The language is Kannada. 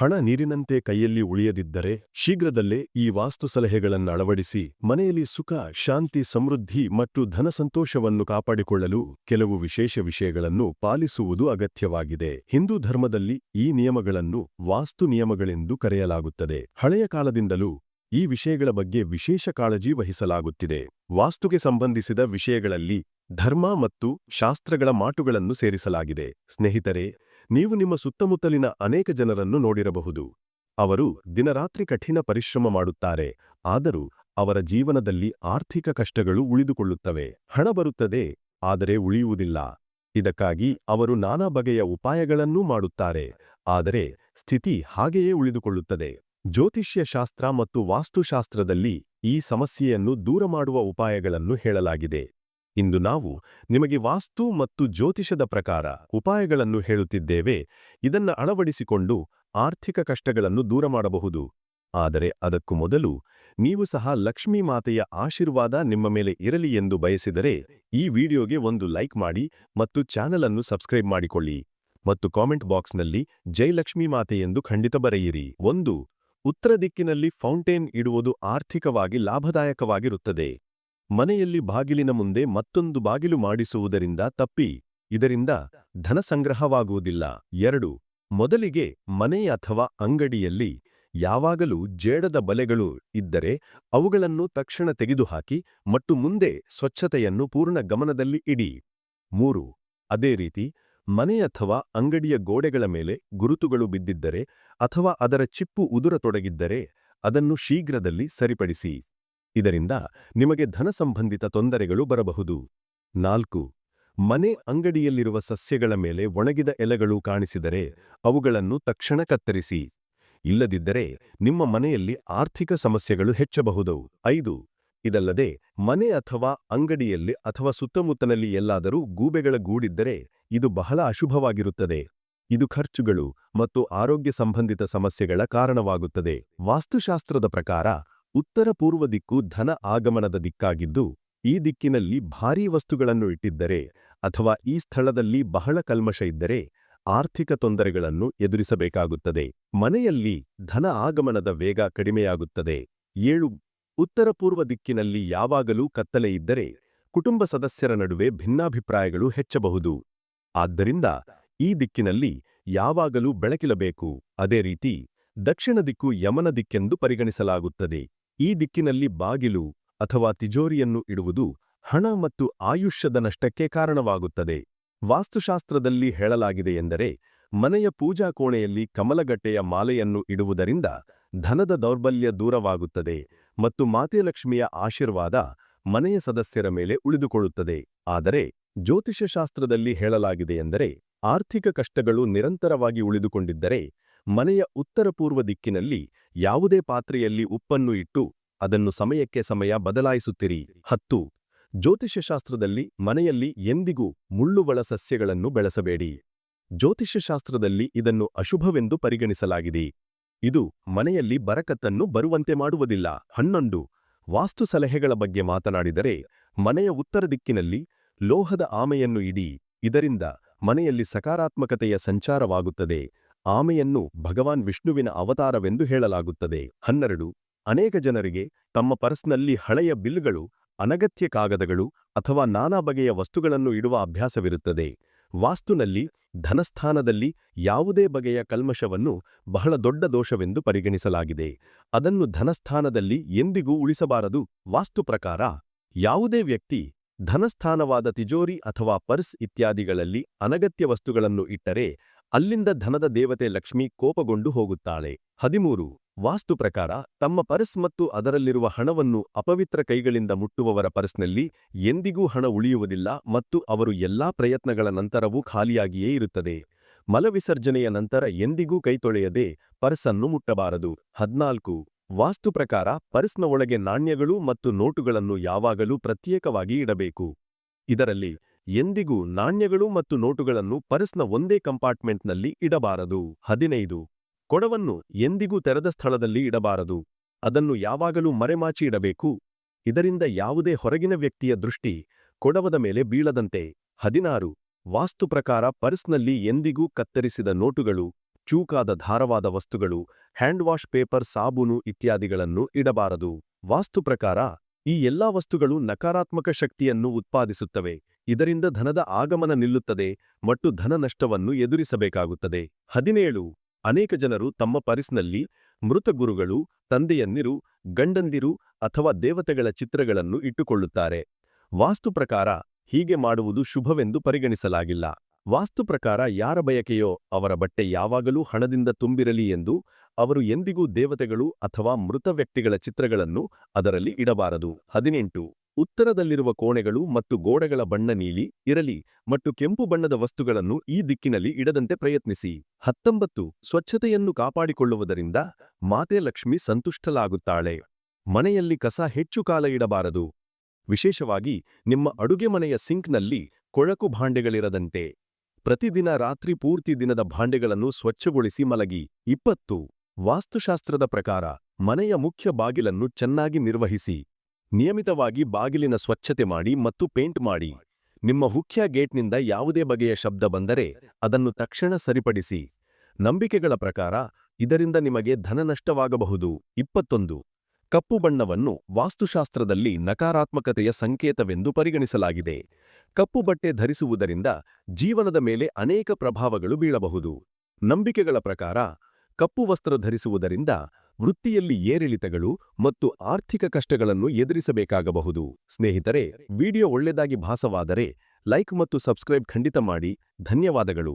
ಹಣ ನೀರಿನಂತೆ ಕೈಯಲ್ಲಿ ಉಳಿಯದಿದ್ದರೆ ಶೀಘ್ರದಲ್ಲೇ ಈ ವಾಸ್ತು ಸಲಹೆಗಳನ್ನು ಅಳವಡಿಸಿ ಮನೆಯಲ್ಲಿ ಸುಖ, ಶಾಂತಿ, ಸಮೃದ್ಧಿ ಮತ್ತು ಧನಸಂತೋಷವನ್ನು ಕಾಪಾಡಿಕೊಳ್ಳಲು ಕೆಲವು ವಿಶೇಷ ವಿಷಯಗಳನ್ನು ಪಾಲಿಸುವುದು ಅಗತ್ಯವಾಗಿದೆ. ಹಿಂದೂ ಧರ್ಮದಲ್ಲಿ ಈ ನಿಯಮಗಳನ್ನು ವಾಸ್ತು ನಿಯಮಗಳೆಂದು ಕರೆಯಲಾಗುತ್ತದೆ. ಹಳೆಯ ಕಾಲದಿಂದಲೂ ಈ ವಿಷಯಗಳ ಬಗ್ಗೆ ವಿಶೇಷ ಕಾಳಜಿ ವಹಿಸಲಾಗುತ್ತಿದೆ. ವಾಸ್ತುಗೆ ಸಂಬಂಧಿಸಿದ ವಿಷಯಗಳಲ್ಲಿ ಧರ್ಮ ಮತ್ತು ಶಾಸ್ತ್ರಗಳ ಮಾಟುಗಳನ್ನು ಸೇರಿಸಲಾಗಿದೆ. ಸ್ನೇಹಿತರೆ ನೀವು ನಿಮ್ಮ ಸುತ್ತಮುತ್ತಲಿನ ಅನೇಕ ಜನರನ್ನು ನೋಡಿರಬಹುದು. ಅವರು ದಿನರಾತ್ರಿ ಕಠಿಣ ಪರಿಶ್ರಮ ಮಾಡುತ್ತಾರೆ, ಆದರೂ ಅವರ ಜೀವನದಲ್ಲಿ ಆರ್ಥಿಕ ಕಷ್ಟಗಳು ಉಳಿದುಕೊಳ್ಳುತ್ತವೆ. ಹಣ ಬರುತ್ತದೆ, ಆದರೆ ಉಳಿಯುವುದಿಲ್ಲ. ಇದಕ್ಕಾಗಿ ಅವರು ನಾನಾ ಬಗೆಯ ಉಪಾಯಗಳನ್ನೂ ಮಾಡುತ್ತಾರೆ, ಆದರೆ ಸ್ಥಿತಿ ಹಾಗೆಯೇ ಉಳಿದುಕೊಳ್ಳುತ್ತದೆ. ಜ್ಯೋತಿಷ್ಯ ಶಾಸ್ತ್ರ ಮತ್ತು ವಾಸ್ತುಶಾಸ್ತ್ರದಲ್ಲಿ ಈ ಸಮಸ್ಯೆಯನ್ನು ದೂರ ಮಾಡುವ ಉಪಾಯಗಳನ್ನು ಹೇಳಲಾಗಿದೆ. ಇಂದು ನಾವು ನಿಮಗೆ ವಾಸ್ತು ಮತ್ತು ಜ್ಯೋತಿಷದ ಪ್ರಕಾರ ಉಪಾಯಗಳನ್ನು ಹೇಳುತ್ತಿದ್ದೇವೆ. ಇದನ್ನು ಅಳವಡಿಸಿಕೊಂಡು ಆರ್ಥಿಕ ಕಷ್ಟಗಳನ್ನು ದೂರ ಮಾಡಬಹುದು. ಆದರೆ ಅದಕ್ಕೂ ಮೊದಲು ನೀವು ಸಹ ಲಕ್ಷ್ಮೀ ಮಾತೆಯ ಆಶೀರ್ವಾದ ನಿಮ್ಮ ಮೇಲೆ ಇರಲಿ ಎಂದು ಬಯಸಿದರೆ ಈ ವಿಡಿಯೋಗೆ ಒಂದು ಲೈಕ್ ಮಾಡಿ ಮತ್ತು ಚಾನೆಲ್ ಅನ್ನು ಸಬ್ಸ್ಕ್ರೈಬ್ ಮಾಡಿಕೊಳ್ಳಿ. ಮತ್ತು ಕಾಮೆಂಟ್ ಬಾಕ್ಸ್ನಲ್ಲಿ ಜೈ ಲಕ್ಷ್ಮೀ ಮಾತೆ ಎಂದು ಖಂಡಿತ ಬರೆಯಿರಿ. ಒಂದು, ಉತ್ತರ ದಿಕ್ಕಿನಲ್ಲಿ ಫೌಂಟೇನ್ ಇಡುವುದು ಆರ್ಥಿಕವಾಗಿ ಲಾಭದಾಯಕವಾಗಿರುತ್ತದೆ. ಮನೆಯಲ್ಲಿ ಬಾಗಿಲಿನ ಮುಂದೆ ಮತ್ತೊಂದು ಬಾಗಿಲು ಮಾಡಿಸುವುದರಿಂದ ತಪ್ಪಿ, ಇದರಿಂದ ಧನ ಸಂಗ್ರಹವಾಗುವುದಿಲ್ಲ. ಎರಡು, ಮೊದಲಿಗೆ ಮನೆ ಅಥವಾ ಅಂಗಡಿಯಲ್ಲಿ ಯಾವಾಗಲೂ ಜೇಡದ ಬಲೆಗಳು ಇದ್ದರೆ ಅವುಗಳನ್ನು ತಕ್ಷಣ ತೆಗೆದುಹಾಕಿ ಮತ್ತು ಮುಂದೆ ಸ್ವಚ್ಛತೆಯನ್ನು ಪೂರ್ಣ ಗಮನದಲ್ಲಿ ಇಡಿ. ಮೂರು, ಅದೇ ರೀತಿ ಮನೆ ಅಥವಾ ಅಂಗಡಿಯ ಗೋಡೆಗಳ ಮೇಲೆ ಗುರುತುಗಳು ಬಿದ್ದಿದ್ದರೆ ಅಥವಾ ಅದರ ಚಿಪ್ಪು ಉದುರತೊಡಗಿದ್ದರೆ ಅದನ್ನು ಶೀಘ್ರದಲ್ಲಿ ಸರಿಪಡಿಸಿ. ಇದರಿಂದ ನಿಮಗೆ ಧನ ಸಂಬಂಧಿತ ತೊಂದರೆಗಳು ಬರಬಹುದು. ನಾಲ್ಕು, ಮನೆ ಅಂಗಡಿಯಲ್ಲಿರುವ ಸಸ್ಯಗಳ ಮೇಲೆ ಒಣಗಿದ ಎಲೆಗಳು ಕಾಣಿಸಿದರೆ ಅವುಗಳನ್ನು ತಕ್ಷಣ ಕತ್ತರಿಸಿ. ಇಲ್ಲದಿದ್ದರೆ ನಿಮ್ಮ ಮನೆಯಲ್ಲಿ ಆರ್ಥಿಕ ಸಮಸ್ಯೆಗಳು ಹೆಚ್ಚಬಹುದು. ಐದು, ಇದಲ್ಲದೆ ಮನೆ ಅಥವಾ ಅಂಗಡಿಯಲ್ಲಿ ಅಥವಾ ಸುತ್ತಮುತ್ತನಲ್ಲಿ ಎಲ್ಲಾದರೂ ಗೂಬೆಗಳ ಗೂಡಿದ್ದರೆ ಇದು ಬಹಳ ಅಶುಭವಾಗಿರುತ್ತದೆ. ಇದು ಖರ್ಚುಗಳು ಮತ್ತು ಆರೋಗ್ಯ ಸಂಬಂಧಿತ ಸಮಸ್ಯೆಗಳ ಕಾರಣವಾಗುತ್ತದೆ. ವಾಸ್ತುಶಾಸ್ತ್ರದ ಪ್ರಕಾರ ಉತ್ತರ ಪೂರ್ವ ದಿಕ್ಕು ಧನ ಆಗಮನದ ದಿಕ್ಕಾಗಿದ್ದು, ಈ ದಿಕ್ಕಿನಲ್ಲಿ ಭಾರೀ ವಸ್ತುಗಳನ್ನು ಇಟ್ಟಿದ್ದರೆ ಅಥವಾ ಈ ಸ್ಥಳದಲ್ಲಿ ಬಹಳ ಕಲ್ಮಶ ಇದ್ದರೆ ಆರ್ಥಿಕ ತೊಂದರೆಗಳನ್ನು ಎದುರಿಸಬೇಕಾಗುತ್ತದೆ. ಮನೆಯಲ್ಲಿ ಧನ ಆಗಮನದ ವೇಗ ಕಡಿಮೆಯಾಗುತ್ತದೆ. ಏಳು. ಉತ್ತರ ಪೂರ್ವ ದಿಕ್ಕಿನಲ್ಲಿ ಯಾವಾಗಲೂ ಕತ್ತಲೆ ಇದ್ದರೆ ಕುಟುಂಬ ಸದಸ್ಯರ ನಡುವೆ ಭಿನ್ನಾಭಿಪ್ರಾಯಗಳು ಹೆಚ್ಚಬಹುದು. ಆದ್ದರಿಂದ ಈ ದಿಕ್ಕಿನಲ್ಲಿ ಯಾವಾಗಲೂ ಬೆಳಕಿಲಬೇಕು. ಅದೇ ರೀತಿ ದಕ್ಷಿಣ ದಿಕ್ಕು ಯಮನ ದಿಕ್ಕೆಂದು ಪರಿಗಣಿಸಲಾಗುತ್ತದೆ. ಈ ದಿಕ್ಕಿನಲ್ಲಿ ಬಾಗಿಲು ಅಥವಾ ತಿಜೋರಿಯನ್ನು ಇಡುವುದು ಹಣ ಮತ್ತು ಆಯುಷ್ಯದ ನಷ್ಟಕ್ಕೆ ಕಾರಣವಾಗುತ್ತದೆ. ವಾಸ್ತುಶಾಸ್ತ್ರದಲ್ಲಿ ಹೇಳಲಾಗಿದೆ ಎಂದರೆ, ಮನೆಯ ಪೂಜಾ ಕೋಣೆಯಲ್ಲಿ ಕಮಲಗಟ್ಟೆಯ ಮಾಲೆಯನ್ನು ಇಡುವುದರಿಂದ ಧನದ ದೌರ್ಬಲ್ಯ ದೂರವಾಗುತ್ತದೆ ಮತ್ತು ಮಾತೆಲಕ್ಷ್ಮಿಯ ಆಶೀರ್ವಾದ ಮನೆಯ ಸದಸ್ಯರ ಮೇಲೆ ಉಳಿದುಕೊಳ್ಳುತ್ತದೆ. ಆದರೆ, ಜ್ಯೋತಿಷ್ಯಶಾಸ್ತ್ರದಲ್ಲಿ ಹೇಳಲಾಗಿದೆ ಎಂದರೆ, ಆರ್ಥಿಕ ಕಷ್ಟಗಳು ನಿರಂತರವಾಗಿ ಉಳಿದುಕೊಂಡಿದ್ದರೆ ಮನೆಯ ಉತ್ತರ ಪೂರ್ವ ದಿಕ್ಕಿನಲ್ಲಿ ಯಾವುದೇ ಪಾತ್ರೆಯಲ್ಲಿ ಉಪ್ಪನ್ನು ಇಟ್ಟು ಅದನ್ನು ಸಮಯಕ್ಕೆ ಸಮಯ ಬದಲಾಯಿಸುತ್ತಿರಿ. ಹತ್ತು. ಜ್ಯೋತಿಷ್ಯಶಾಸ್ತ್ರದಲ್ಲಿ ಮನೆಯಲ್ಲಿ ಎಂದಿಗೂ ಮುಳ್ಳುಗಳ ಸಸ್ಯಗಳನ್ನು ಬೆಳೆಸಬೇಡಿ. ಜ್ಯೋತಿಷ್ಯಶಾಸ್ತ್ರದಲ್ಲಿ ಇದನ್ನು ಅಶುಭವೆಂದು ಪರಿಗಣಿಸಲಾಗಿದೆ. ಇದು ಮನೆಯಲ್ಲಿ ಬರಕತ್ತನ್ನು ಬರುವಂತೆ ಮಾಡುವುದಿಲ್ಲ. ಹನ್ನೊಂದು. ವಾಸ್ತು ಸಲಹೆಗಳ ಬಗ್ಗೆ ಮಾತನಾಡಿದರೆ, ಮನೆಯ ಉತ್ತರ ದಿಕ್ಕಿನಲ್ಲಿ ಲೋಹದ ಆಮೆಯನ್ನು ಇಡಿ, ಇದರಿಂದ ಮನೆಯಲ್ಲಿ ಸಕಾರಾತ್ಮಕತೆಯ ಸಂಚಾರವಾಗುತ್ತದೆ. ಆಮೆಯನ್ನು ಭಗವಾನ್ ವಿಷ್ಣುವಿನ ಅವತಾರವೆಂದು ಹೇಳಲಾಗುತ್ತದೆ. ಹನ್ನೆರಡು, ಅನೇಕ ಜನರಿಗೆ ತಮ್ಮ ಪರ್ಸ್ನಲ್ಲಿ ಹಳೆಯ ಬಿಲ್ಗಳು, ಅನಗತ್ಯ ಕಾಗದಗಳು ಅಥವಾ ನಾನಾ ಬಗೆಯ ವಸ್ತುಗಳನ್ನು ಇಡುವ ಅಭ್ಯಾಸವಿರುತ್ತದೆ. ವಾಸ್ತುನಲ್ಲಿ ಧನಸ್ಥಾನದಲ್ಲಿ ಯಾವುದೇ ಬಗೆಯ ಕಲ್ಮಶವನ್ನು ಬಹಳ ದೊಡ್ಡ ದೋಷವೆಂದು ಪರಿಗಣಿಸಲಾಗಿದೆ. ಅದನ್ನು ಧನಸ್ಥಾನದಲ್ಲಿ ಎಂದಿಗೂ ಉಳಿಸಬಾರದು. ವಾಸ್ತು ಪ್ರಕಾರ, ಯಾವುದೇ ವ್ಯಕ್ತಿ ಧನಸ್ಥಾನವಾದ ತಿಜೋರಿ ಅಥವಾ ಪರ್ಸ್ ಇತ್ಯಾದಿಗಳಲ್ಲಿ ಅನಗತ್ಯ ವಸ್ತುಗಳನ್ನು ಇಟ್ಟರೆ ಅಲ್ಲಿಂದ ಧನದ ದೇವತೆ ಲಕ್ಷ್ಮಿ ಕೋಪಗೊಂಡು ಹೋಗುತ್ತಾಳೆ. ಹದಿಮೂರು. ವಾಸ್ತು ಪ್ರಕಾರ ತಮ್ಮ ಪರ್ಸ್ ಮತ್ತು ಅದರಲ್ಲಿರುವ ಹಣವನ್ನು ಅಪವಿತ್ರ ಕೈಗಳಿಂದ ಮುಟ್ಟುವವರ ಪರ್ಸ್ನಲ್ಲಿ ಎಂದಿಗೂ ಹಣ ಉಳಿಯುವುದಿಲ್ಲ ಮತ್ತು ಅವರು ಎಲ್ಲಾ ಪ್ರಯತ್ನಗಳ ನಂತರವೂ ಖಾಲಿಯಾಗಿಯೇ ಇರುತ್ತದೆ. ಮಲವಿಸರ್ಜನೆಯ ನಂತರ ಎಂದಿಗೂ ಕೈತೊಳೆಯದೆ ಪರ್ಸನ್ನು ಮುಟ್ಟಬಾರದು. ಹದ್ನಾಲ್ಕು. ವಾಸ್ತು ಪ್ರಕಾರ ಪರ್ಸ್ನ ಒಳಗೆ ನಾಣ್ಯಗಳು ಮತ್ತು ನೋಟುಗಳನ್ನು ಯಾವಾಗಲೂ ಪ್ರತ್ಯೇಕವಾಗಿ ಇಡಬೇಕು. ಇದರಲ್ಲಿ ಎಂದಿಗೂ ನಾಣ್ಯಗಳು ಮತ್ತು ನೋಟುಗಳನ್ನು ಪರ್ಸ್ನ ಒಂದೇ ಕಂಪಾರ್ಟ್ಮೆಂಟ್ನಲ್ಲಿ ಇಡಬಾರದು. ಹದಿನೈದು. ಕೊಡವನ್ನು ಎಂದಿಗೂ ತೆರೆದ ಸ್ಥಳದಲ್ಲಿ ಇಡಬಾರದು. ಅದನ್ನು ಯಾವಾಗಲೂ ಮರೆಮಾಚಿ ಇಡಬೇಕು. ಇದರಿಂದ ಯಾವುದೇ ಹೊರಗಿನ ವ್ಯಕ್ತಿಯ ದೃಷ್ಟಿ ಕೊಡವದ ಮೇಲೆ ಬೀಳದಂತೆ. ಹದಿನಾರು. ವಾಸ್ತು ಪ್ರಕಾರ ಪರ್ಸ್ನಲ್ಲಿ ಎಂದಿಗೂ ಕತ್ತರಿಸಿದ ನೋಟುಗಳು, ಚೂಕಾದ ಧಾರವಾದ ವಸ್ತುಗಳು, ಹ್ಯಾಂಡ್ ವಾಶ್ ಪೇಪರ್, ಸಾಬೂನು ಇತ್ಯಾದಿಗಳನ್ನು ಇಡಬಾರದು. ವಾಸ್ತು ಪ್ರಕಾರ ಈ ಎಲ್ಲಾ ವಸ್ತುಗಳು ನಕಾರಾತ್ಮಕ ಶಕ್ತಿಯನ್ನು ಉತ್ಪಾದಿಸುತ್ತವೆ. ಇದರಿಂದ ಧನದ ಆಗಮನ ನಿಲ್ಲುತ್ತದೆ ಮತ್ತು ಧನ ನಷ್ಟವನ್ನು ಎದುರಿಸಬೇಕಾಗುತ್ತದೆ. ಹದಿನೇಳು. ಅನೇಕ ಜನರು ತಮ್ಮ ಪರಿಸ್ನಲ್ಲಿ ಮೃತ ಗುರುಗಳು, ತಂದೆಯನ್ನಿರು, ಗಂಡಂದಿರು ಅಥವಾ ದೇವತೆಗಳ ಚಿತ್ರಗಳನ್ನು ಇಟ್ಟುಕೊಳ್ಳುತ್ತಾರೆ. ವಾಸ್ತು ಪ್ರಕಾರ ಹೀಗೆ ಮಾಡುವುದು ಶುಭವೆಂದು ಪರಿಗಣಿಸಲಾಗಿಲ್ಲ. ವಾಸ್ತು ಪ್ರಕಾರ ಯಾರ ಬಯಕೆಯೋ ಅವರ ಬಟ್ಟೆ ಯಾವಾಗಲೂ ಹಣದಿಂದ ತುಂಬಿರಲಿ ಎಂದು ಅವರು ಎಂದಿಗೂ ದೇವತೆಗಳು ಅಥವಾ ಮೃತ ವ್ಯಕ್ತಿಗಳ ಚಿತ್ರಗಳನ್ನು ಅದರಲ್ಲಿ ಇಡಬಾರದು. ಹದಿನೆಂಟು. ಉತ್ತರದಲ್ಲಿರುವ ಕೋಣೆಗಳು ಮತ್ತು ಗೋಡೆಗಳ ಬಣ್ಣ ನೀಲಿ ಇರಲಿ ಮತ್ತು ಕೆಂಪು ಬಣ್ಣದ ವಸ್ತುಗಳನ್ನು ಈ ದಿಕ್ಕಿನಲ್ಲಿ ಇಡದಂತೆ ಪ್ರಯತ್ನಿಸಿ. ಹತ್ತೊಂಬತ್ತು. ಸ್ವಚ್ಛತೆಯನ್ನು ಕಾಪಾಡಿಕೊಳ್ಳುವುದರಿಂದ ಮಾತೆ ಲಕ್ಷ್ಮಿ ಸಂತುಷ್ಟಲಾಗುತ್ತಾಳೆ ಮನೆಯಲ್ಲಿ ಕಸ ಹೆಚ್ಚು ಕಾಲ ಇಡಬಾರದು. ವಿಶೇಷವಾಗಿ ನಿಮ್ಮ ಅಡುಗೆ ಮನೆಯ ಸಿಂಕ್ನಲ್ಲಿ ಕೊಳಕು ಭಾಂಡೆಗಳಿರದಂತೆ. ಪ್ರತಿದಿನ ರಾತ್ರಿ ಪೂರ್ತಿ ದಿನದ ಭಾಂಡೆಗಳನ್ನು ಸ್ವಚ್ಛಗೊಳಿಸಿ ಮಲಗಿ. ಇಪ್ಪತ್ತು. ವಾಸ್ತುಶಾಸ್ತ್ರದ ಪ್ರಕಾರ ಮನೆಯ ಮುಖ್ಯ ಬಾಗಿಲನ್ನು ಚೆನ್ನಾಗಿ ನಿರ್ವಹಿಸಿ. ನಿಯಮಿತವಾಗಿ ಬಾಗಿಲಿನ ಸ್ವಚ್ಛತೆ ಮಾಡಿ ಮತ್ತು ಪೇಂಟ್ ಮಾಡಿ. ನಿಮ್ಮ ಮುಖ್ಯ ಗೇಟ್ನಿಂದ ಯಾವುದೇ ಬಗೆಯ ಶಬ್ದ ಬಂದರೆ ಅದನ್ನು ತಕ್ಷಣ ಸರಿಪಡಿಸಿ. ನಂಬಿಕೆಗಳ ಪ್ರಕಾರ ಇದರಿಂದ ನಿಮಗೆ ಧನ ನಷ್ಟವಾಗಬಹುದು. ಇಪ್ಪತ್ತೊಂದು. ಕಪ್ಪು ಬಣ್ಣವನ್ನು ವಾಸ್ತುಶಾಸ್ತ್ರದಲ್ಲಿ ನಕಾರಾತ್ಮಕತೆಯ ಸಂಕೇತವೆಂದು ಪರಿಗಣಿಸಲಾಗಿದೆ. ಕಪ್ಪು ಬಟ್ಟೆ ಧರಿಸುವುದರಿಂದ ಜೀವನದ ಮೇಲೆ ಅನೇಕ ಪ್ರಭಾವಗಳು ಬೀಳಬಹುದು. ನಂಬಿಕೆಗಳ ಪ್ರಕಾರ ಕಪ್ಪು ವಸ್ತ್ರ ಧರಿಸುವುದರಿಂದ ವೃತ್ತಿಯಲ್ಲಿ ಏರಿಳಿತಗಳು ಮತ್ತು ಆರ್ಥಿಕ ಕಷ್ಟಗಳನ್ನು ಎದುರಿಸಬೇಕಾಗಬಹುದು. ಸ್ನೇಹಿತರೆ, ವಿಡಿಯೋ ಒಳ್ಳೆದಾಗಿ ಭಾಸವಾದರೆ ಲೈಕ್ ಮತ್ತು ಸಬ್ಸ್ಕ್ರೈಬ್ ಖಂಡಿತ ಮಾಡಿ. ಧನ್ಯವಾದಗಳು.